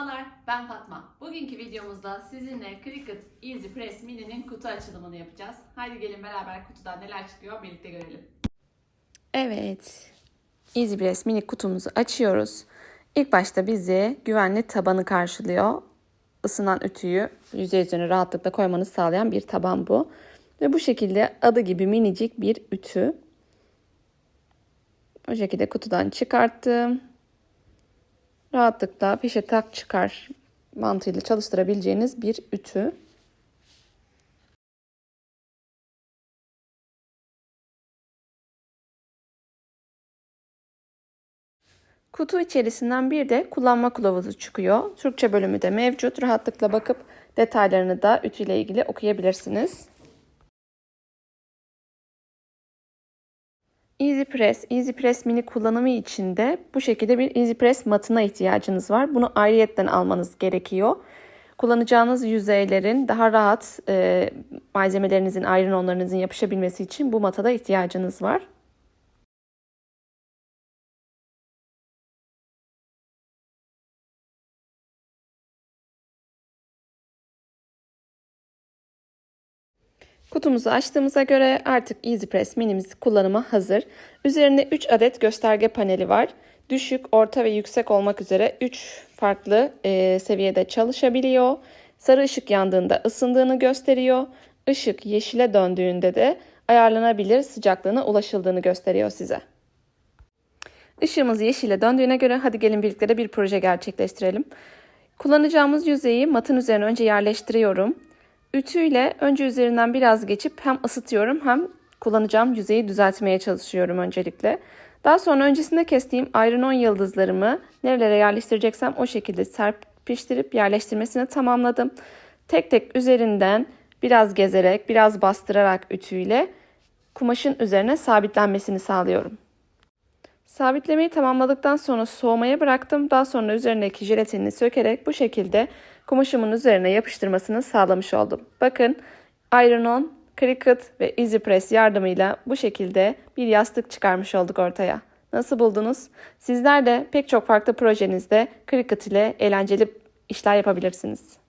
Merhabalar, ben Fatma. Bugünkü videomuzda sizinle Cricut Easy Press Mini'nin kutu açılımını yapacağız. Haydi gelin beraber kutudan neler çıkıyor birlikte görelim. Evet. EasyPress mini kutumuzu açıyoruz. İlk başta bizi güvenli tabanı karşılıyor. Isınan ütüyü yüzey üzerine rahatlıkla koymanızı sağlayan bir taban bu. Ve bu şekilde adı gibi minicik bir ütü. O şekilde kutudan çıkarttım. Rahatlıkla fişe tak çıkar mantığıyla çalıştırabileceğiniz bir ütü. Kutu içerisinden bir de kullanma kılavuzu çıkıyor. Türkçe bölümü de mevcut. Rahatlıkla bakıp detaylarını da ütüyle ilgili okuyabilirsiniz. Easy Press, Easy Press mini kullanımı için de bu şekilde bir Easy Press matına ihtiyacınız var. Bunu ayrıyetten almanız gerekiyor. Kullanacağınız yüzeylerin daha rahat e, malzemelerinizin, ayrınonlarınızın yapışabilmesi için bu matada ihtiyacınız var. Kutumuzu açtığımıza göre artık EasyPress minimiz kullanıma hazır. Üzerinde 3 adet gösterge paneli var. Düşük, orta ve yüksek olmak üzere 3 farklı e, seviyede çalışabiliyor. Sarı ışık yandığında ısındığını gösteriyor. Işık yeşile döndüğünde de ayarlanabilir sıcaklığına ulaşıldığını gösteriyor size. Işığımız yeşile döndüğüne göre hadi gelin birlikte de bir proje gerçekleştirelim. Kullanacağımız yüzeyi matın üzerine önce yerleştiriyorum. Ütüyle önce üzerinden biraz geçip hem ısıtıyorum hem kullanacağım yüzeyi düzeltmeye çalışıyorum öncelikle. Daha sonra öncesinde kestiğim iron yıldızlarımı nerelere yerleştireceksem o şekilde serpiştirip yerleştirmesini tamamladım. Tek tek üzerinden biraz gezerek, biraz bastırarak ütüyle kumaşın üzerine sabitlenmesini sağlıyorum. Sabitlemeyi tamamladıktan sonra soğumaya bıraktım. Daha sonra üzerindeki jelatinini sökerek bu şekilde kumaşımın üzerine yapıştırmasını sağlamış oldum. Bakın Iron-On, Cricut ve EasyPress yardımıyla bu şekilde bir yastık çıkarmış olduk ortaya. Nasıl buldunuz? Sizler de pek çok farklı projenizde Cricut ile eğlenceli işler yapabilirsiniz.